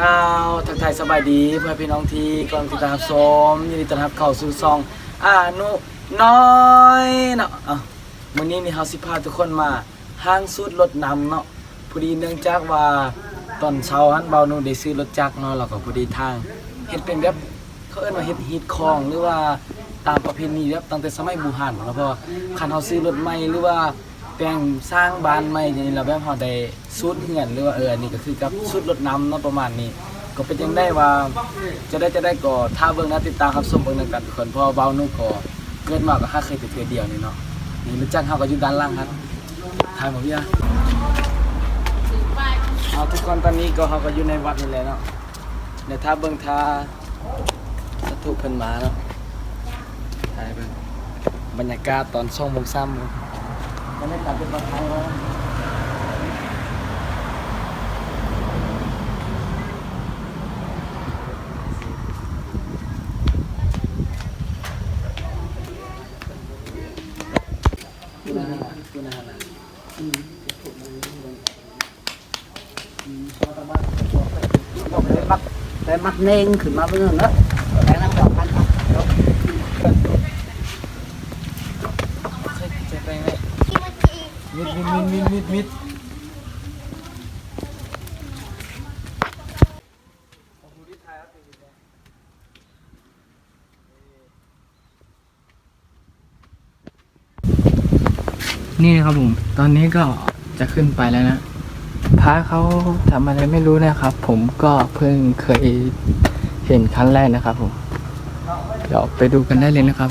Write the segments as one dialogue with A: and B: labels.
A: ก้าวทักทายสบายดีเพื่อนพี่น้องที่กำลังติดตามชมยินดีต้อนรับเข้าสู่ซองอานุน้อยเนาะอะมื้อนี้นี่เฮาสิพาทุกคนมาห้างสูตรถนำเนาะพอดีเนื่องจากว่าตอนเช้าหันเบาหนูได้ซื้อรถจักรเนาะแล้วก็พอดีทางเฮ็ดเป็นแบบเขาเอิ้นว่าเฮ็ดฮีทคองหรือว่าตามประเพณีแบบตั้งแต่สมัยบูฮันแล้วพอคันเฮาซื้อรถใหม่หรือว่า แปลงสร้างบ้านใหม่อย่างนี้เราแบบพอได้สุดเหือนหรือว่าเอออันนี้ก็คือกับสุดรถน้ำเนาะประมาณนี้ ก็เป็นยังได้ว่าจะได้จะได้ก็ถ้าเบิ่งนะติดตามครับชมเบิ่งนำกันทุกคนเพราะว่าเบานุก็เกิดมาก็ห้าเคยแต่เทื่อเดียวนี่เนาะนี่รู้จักเฮาก็อยู่ด้านล่างครับถ่ายหมดพี่อะเอาทุกคนตอนนี้ก็เฮาก็อยู่ในวัดนี่แหละเนาะเดี๋ยวถ้าเบิ่งท่าสถูปเพิ่นมาเนาะถ่ายเบิ่งบรรยากาศตอน2:00น3:00นบร รยากาศเป็นประไทยแล้ว
B: มักแต่มักเน่งขึ้นมาเพื่อนเนอะแต่นั่งบอกกันครับ
A: จะไปไหนมิด มิดนี่นะครับผม ตอนนี้ก็จะขึ้นไปแล้วนะพระเขาทำอะไรไม่รู้นะครับ ผมก็เพิ่งเคยเห็นครั้งแรกนะครับผม เดี๋ยวไปดูกันได้เลยนะครับ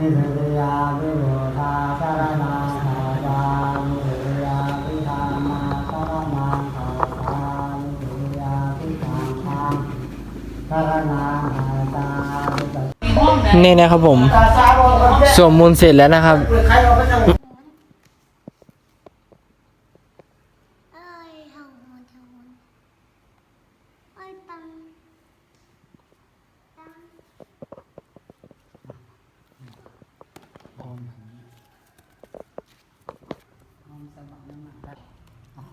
B: มินิสุติยามิโมทาสรณังคัจฉามิสุติยามิธัมมังสรณังคัจฉามิสุติยามิสังฆังสรณังคัจฉามิ
A: นี่นะครับผมสวมมูลเสร็จแล้วนะครับ
C: เอ้ยเห่าหอนเห่าหอนเอ้ยตังตัง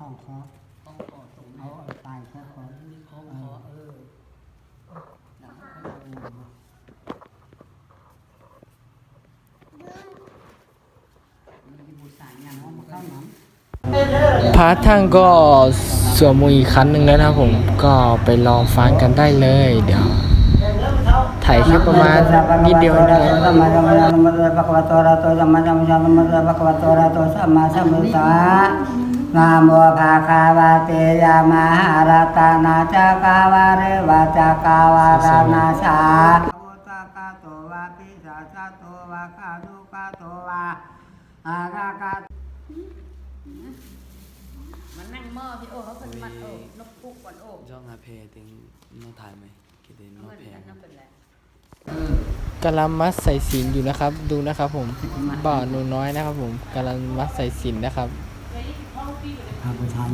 B: เอาของคอเอาเอาไปแค่คอมีของคอเออมีบุษาอย่างน้องมาเข้าน้ำ
A: พาร์ททางก็สวมมืออีกครั้งหนึ่งแล้วนะครับผมก็ไปลองฟังกันได้เลย เดี๋ยวถ่ายแค่ประมาณนิดเดียวนะ
B: คะวะโตอะระหะโตสัมมาสัมพุทธะ นะโมภะคะวะตอะระมมามพุทธัสสะนะโมภะคะวะเตยามหารัตนาจักาวาเรวะจักาวารนาชาพุทธกาโตวะปิสาสะโตวะคานุกาโตวะอาราคา
D: มันนั่งหม้อพี่โอ้เขาเป็นมัดโอ้นกปุกก่อนโอ้
A: ช่องอาเพติงน้องถ่ายไหมกิเดนน้อง
D: มัน
A: แพงกำลังมัดใส่สินอยู่นะครับ ดูนะครับผมบ่าวหนูน้อยนะครับผมกำลังมัดใส่สินนะครับ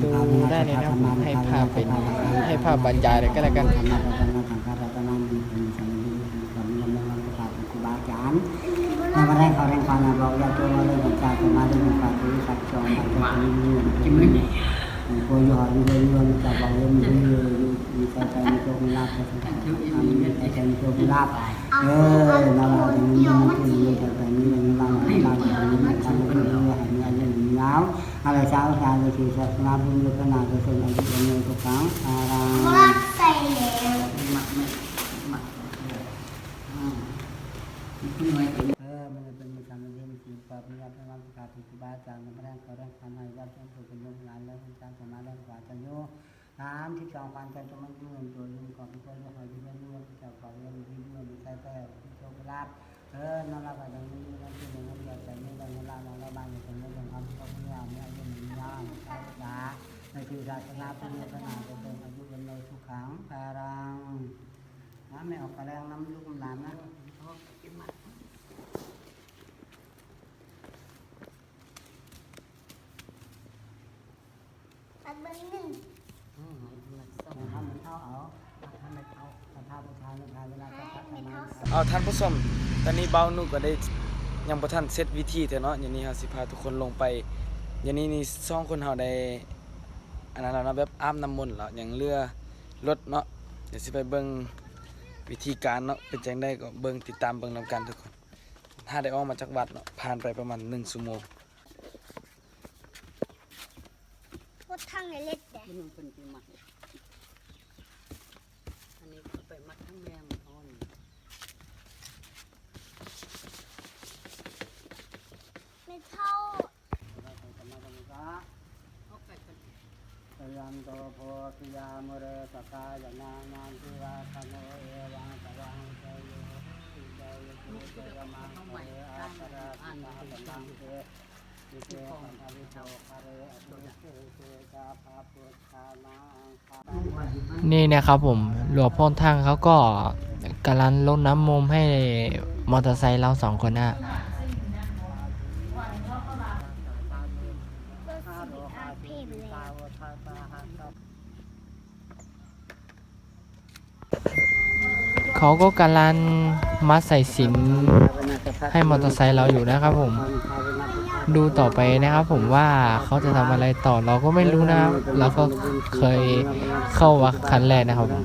A: ดูได้เลยนะครับผมให้ภาพเป็นให้ภาพบรรยายเลยก็แล้วกัน
B: ธรรมะรัตนะสังฆรัตนะมีเป็นสัมมิสัมมิยมนังประกาศครูบาอาจารย์ในวันแรกเขาเรียนความบอกยาตัวเลยบอกจากมาได้มาฝากที่สักจองจจุบันนี้นี่โกยอยโกยยนจะบอกเล่นมีมีใจใจมีโชคมีลาภมีใจใจมีโชคมีลาภ
C: เอา
B: เอ
C: เอา
B: อนา
C: โค
B: น
C: เดียวมัน
B: ที่
C: จี
B: นี่แต่แต่นี้ยังลา คือศาสนาพุทธขนาดจะเป็นอายุเป็นทุกครั้งอารา
C: เพราะว่าใส่แล้ว
B: เออมันเป็นมิตรสามัคคีมีสิ่งปรับมีการทำการปฏิบัติจากในพระแรงเขาแรงขันในวัดจงถูกเป็นยงหลานแล้วการสมาธิกว่าจะโยน้ำที่จองพันกันจะมันเงินตัวลุงก่อนที่เขาจะคอยที่เรื่องเรื่องที่เจ้าของเรื่องที่เรื่องที่ใช้แป้วที่โชคลาภ เออนั่นละก็ยังมีนั่นคืออย่างนั้นอย่าใจไม่ได้เวลาเราละบายอย่างนี้อย่างนั้นเขาไม่เอาไม่เอาอย่างนี้ยาวใช้ยาในคือศาสนาพุทธขนาดจะเป็นอายุเป็นเลยทุกครั้งพารังน้ำไม่ออกกระแรงน้ำลูกหลานนะ
C: อันเบอร์หนึ่ง
B: ทำมันเท่าเอาทำมัน เท่าสภาพประธานประธานเวลาจะพัฒนา
A: เอาท่านผู้ชมตอนนี้เบาหนุก็ได้ยังบ่ทันเซตวิธีแต่เนาะอย่างนี้เฮาสิพาทุกคนลงไปอย่างนี้นี่สองคนเฮาได้อันนั้นแล้วเนาะแบบอาบน้ำมนต์แล้วอย่างเรือรถเนาะเดี๋ยวสิไปเบิ่งวิธีการเนาะเป็นจังไดก็เบิ่งติดตามเบิ่งนํกันทุกคน ถ้าได้ออกมาจากวัดเนาะผ่านไปประมาณ1ชั่วโมง
C: พูดทั้งในเล็ดแดง
E: ที่มันเป็นปีใหม่อันนี้ก็ไปมัดทั้งแม่มันอ่อน
C: ไม่เท่า
E: เขาไปกัน
B: ยันโตโพธิยามุเรสกายนานังทิวาคโนเอวังสวังเตโยติเตโยติเตยมังเตอาคาราสินาตังเตยิเตสัมภวิโตคาเรอตุเตเตจาภาพุทธานัง
F: นี่นะครับผมหลวงพ่อทั้งเขาก็กำลังลดน้ำมุมให้มอเตอร์ไซค์เราสองคนนะ
C: เบอร์สี่อาเพมแล้ว
F: เขาก็กำลังมัดใส่สินให้มอเตอร์ไซค์เราอยู่นะครับผม ดูต่อไปนะครับผมว่าเขาจะทำอะไรต่อเราก็ไม่รู้นะครับเราก็เคยเข้าวัดครั้งแรกนะครับผม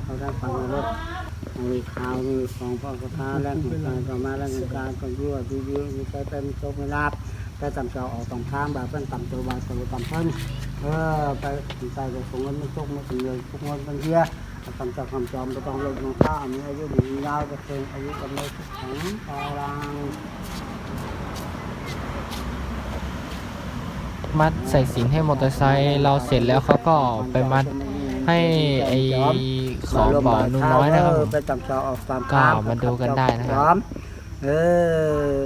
B: มีข่าวมีของพ่อพระพาแรงของการต่อมาแรงของการก็ยั่วดีดีมีใจเป็นโชคไม่ลาบแต่ต่ำเจ้าออกตองทางแบบเป็นต่ำตัวบาตัวต่ำเพิ่น เออไปใจไปส่งเงินไม่ตกไม่ถึงเลยทุกเงินเป็นเฮียต่ำเจ้าคำจอมก็ต้องลดลงข้าวมีอายุดียาวก็เป็นอายุกำเนิดของตาราง
F: มัดใส่สินให้มอเตอร์ไซค์เราเสร็จแล้วเขาก็ไปมัดให้ไอของบ่อนุ่นน้อยนะครับผม
B: ไปต่ำเจ้าออกตาม
F: ก็มาดูกันได้นะครับ
B: เออ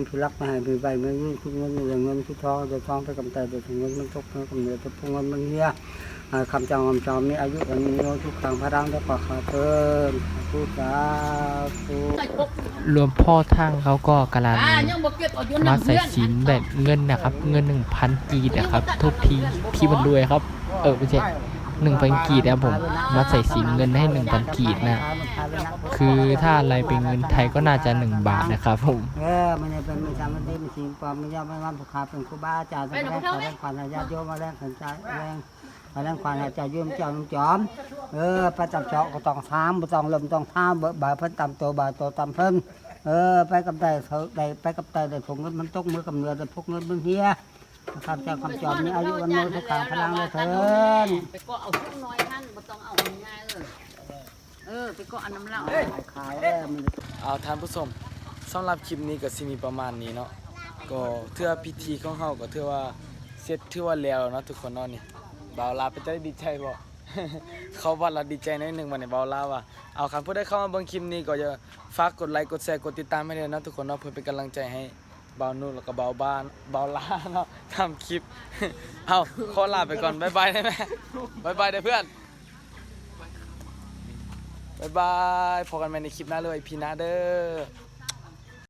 B: มีผู้รักมาให้มีใบไม่มีทุกเงินเรื่องเงินทุกทองเดือดทองไปกำแต่เดือดเงินมันตกเงินกำเนิดตกเงินมันเฮียอ่าคำจองคำจอมมีอายุกันมีโยทุกครั้งพระรังได้ปากขาเพิ่มผู้สาธุ
F: รวมพ่อทั้งเขาก็กำลัง
E: อ่ายังบอกเก็บเอาอยู่
F: มาใส่สินแบบเงินนะครับ เงินหนึ่งพันกีนะครับทุกทีพี่บรรลุยครับ เออไม่ใช่ หนึ่งพันกีดนะครับผมมาใส่สินเงินให้หนึ่งพันกีดนะ คือถ้าอะไรเป็นเงินไทยก็น่าจะหนึ่งบาทนะครับผม
B: เออมันจะเป็นมิจฉามันดีมันสิ่งปลอมมันยอมไม่ว่าผู้ขาเป็นครูบาอาจารย์แรงขอแรงขวัญญาติโยมมาแรงขันใจแรงมาแรงขวัญอาจารย์โยมเจ้าน้องจอมเออไปจับเจาะก็ต้องทามต้องลมต้องท้าเบบ่าเพิ่นตำตัวบ่าตัวตำเพิ่นเออไปกับแต่เขาได้ไปกับแต่ได้ผงเงินมันตกมือกับเนื้อได้พกเงินมันเฮีย นะครับเจ้าคำจอมนี่อายุวันโนทุกขางพลังเลยเถิน
E: ไปก็เอาช่วงน้อยท่านบ่ต้องเอาง่ายๆเออเออไปก็อันน้ำเหล้า
B: ขายแล้วมัน
A: เอาท่านผู้ชมสำหรับคลิปนี้ก็สิมีประมาณนี้เนาะก็เทื่อพิธีของเฮาก็ถือว่าเสร็จถือว่าแล้วเนาะทุกคนเนาะนี่บ่าวลาไปจะได้ดีใจบ่เขาว่าเราดีใจหนิดนึงวันนี้บ่าวลาว่ะเอาคันผู้ได้เข้ามาเบิ่งคลิปนี้ก็อย่าฝากกดไลค์กดแชร์กดติดตามให้ด้วยเนาะทุกคนเนาะเพื่อเป็นกำลังใจให้ บานุ่นแล้วก็เบาบ้านเบาล้าเนาะทำคลิป เอาขอลาไปก่อนบายบายได้ไหมบายบายเด้อเพื่อนบายบายพบกันใหม่ในคลิปหน้าเลยพี่นาเด้อ